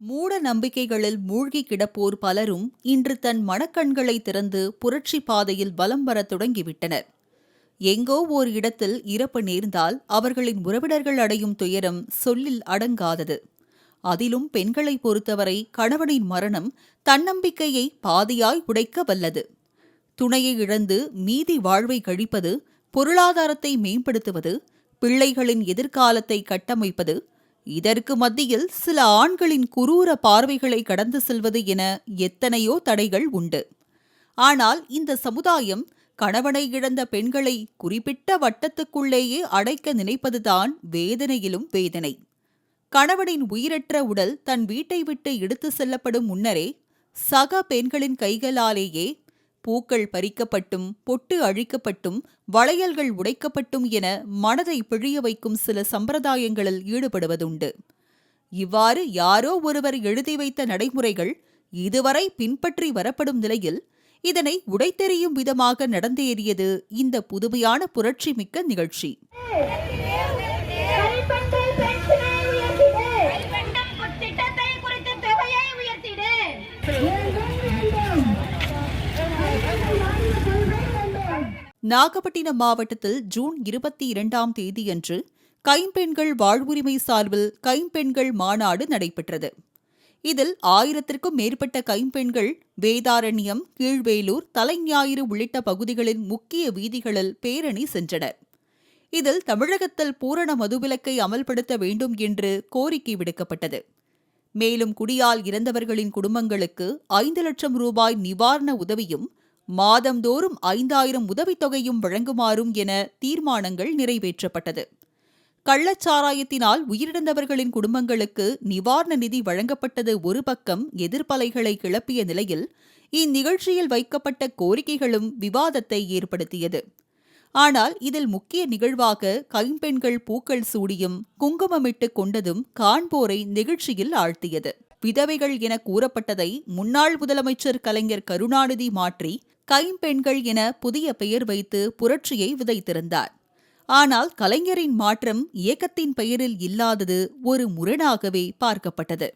மூட நம்பிக்கைகளில் மூழ்கி கிடப்போர் பலரும் இன்று தன் மனக்கண்களை திறந்து புரட்சி பாதையில் வலம் வரத் தொடங்கிவிட்டனர். எங்கோ ஓர் இடத்தில் இறப்பு நேர்ந்தால் அவர்களின் உறவினர்கள் அடையும் துயரம் சொல்லில் அடங்காதது. அதிலும் பெண்களை பொறுத்தவரை கணவனின் மரணம் தன்னம்பிக்கையை பாதியாய் உடைக்க வல்லது. துணையை இழந்து மீதி வாழ்வை கழிப்பது பொருளாதாரத்தை மேம்படுத்துவது பிள்ளைகளின் எதிர்காலத்தை கட்டமைப்பது இதற்கு மத்தியில் சில ஆண்களின் குரூர பார்வைகளை கடந்து செல்வது என எத்தனையோ தடைகள் உண்டு. ஆனால் இந்த சமுதாயம் கணவனை இழந்த பெண்களை குறிப்பிட்ட வட்டத்துக்குள்ளேயே அடைக்க நினைப்பதுதான் வேதனையிலும் வேதனை. கணவனின் உயிரற்ற உடல் தன் வீட்டை விட்டு எடுத்து செல்லப்படும் முன்னரே சக பெண்களின் கைகளாலேயே பூக்கள் பறிக்கப்பட்டும் பொட்டு அழிக்கப்பட்டும் வளையல்கள் உடைக்கப்பட்டும் என மனதை பிழிய வைக்கும் சில சம்பிரதாயங்களில் ஈடுபடுவதுண்டு. இவ்வாறு யாரோ ஒருவர் எழுதி வைத்த நடைமுறைகள் இதுவரை பின்பற்றி வரப்படும் நிலையில் இதனை உடைத்தெறியும் விதமாக நடந்தேறியது இந்த புதுமையான புரட்சி மிக்க நிகழ்ச்சி. நாகப்பட்டினம் மாவட்டத்தில் ஜூன் இருபத்தி இரண்டாம் தேதியன்று கைம்பெண்கள் வாழ்வுரிமை சார்பில் கைம்பெண்கள் மாநாடு நடைபெற்றது. இதில் ஆயிரத்திற்கும் மேற்பட்ட கைம்பெண்கள் வேதாரண்யம் கீழ்வேலூர் தலைஞாயிறு உள்ளிட்ட பகுதிகளின் முக்கிய வீதிகளில் பேரணி சென்றனர். இதில் தமிழகத்தில் பூரண மதுவிலக்கை அமல்படுத்த வேண்டும் என்று கோரிக்கை விடுக்கப்பட்டது. மேலும் குடியால் இறந்தவர்களின் குடும்பங்களுக்கு ஐந்து லட்சம் ரூபாய் நிவாரண உதவியும் மாதந்தோறும் ஐந்தாயிரம் உதவித்தொகையும் வழங்குமாறும் என தீர்மானங்கள் நிறைவேற்றப்பட்டது. கள்ளச்சாராயத்தினால் உயிரிழந்தவர்களின் குடும்பங்களுக்கு நிவாரண நிதி வழங்கப்பட்டது ஒரு பக்கம் எதிர்ப்பலைகளை கிளப்பிய நிலையில் இந்நிகழ்ச்சியில் வைக்கப்பட்ட கோரிக்கைகளும் விவாதத்தை ஏற்படுத்தியது. ஆனால் இதில் முக்கிய நிகழ்வாக கைம்பெண்கள் பூக்கள் சூடியும் குங்குமமிட்டு கொண்டதும் காண்போரை நெகிழ்ச்சியில் ஆழ்த்தியது. விதவைகள் என கூறப்பட்டதை முன்னாள் முதலமைச்சர் கலைஞர் கருணாநிதி மாற்றி கைம்பெண்கள் என புதிய பெயர் வைத்து புரட்சியை விதைத்திருந்தார். ஆனால் கலைஞரின் மாற்றம் இயக்கத்தின் பெயரில் இல்லாதது ஒரு முரணாகவே பார்க்கப்பட்டது.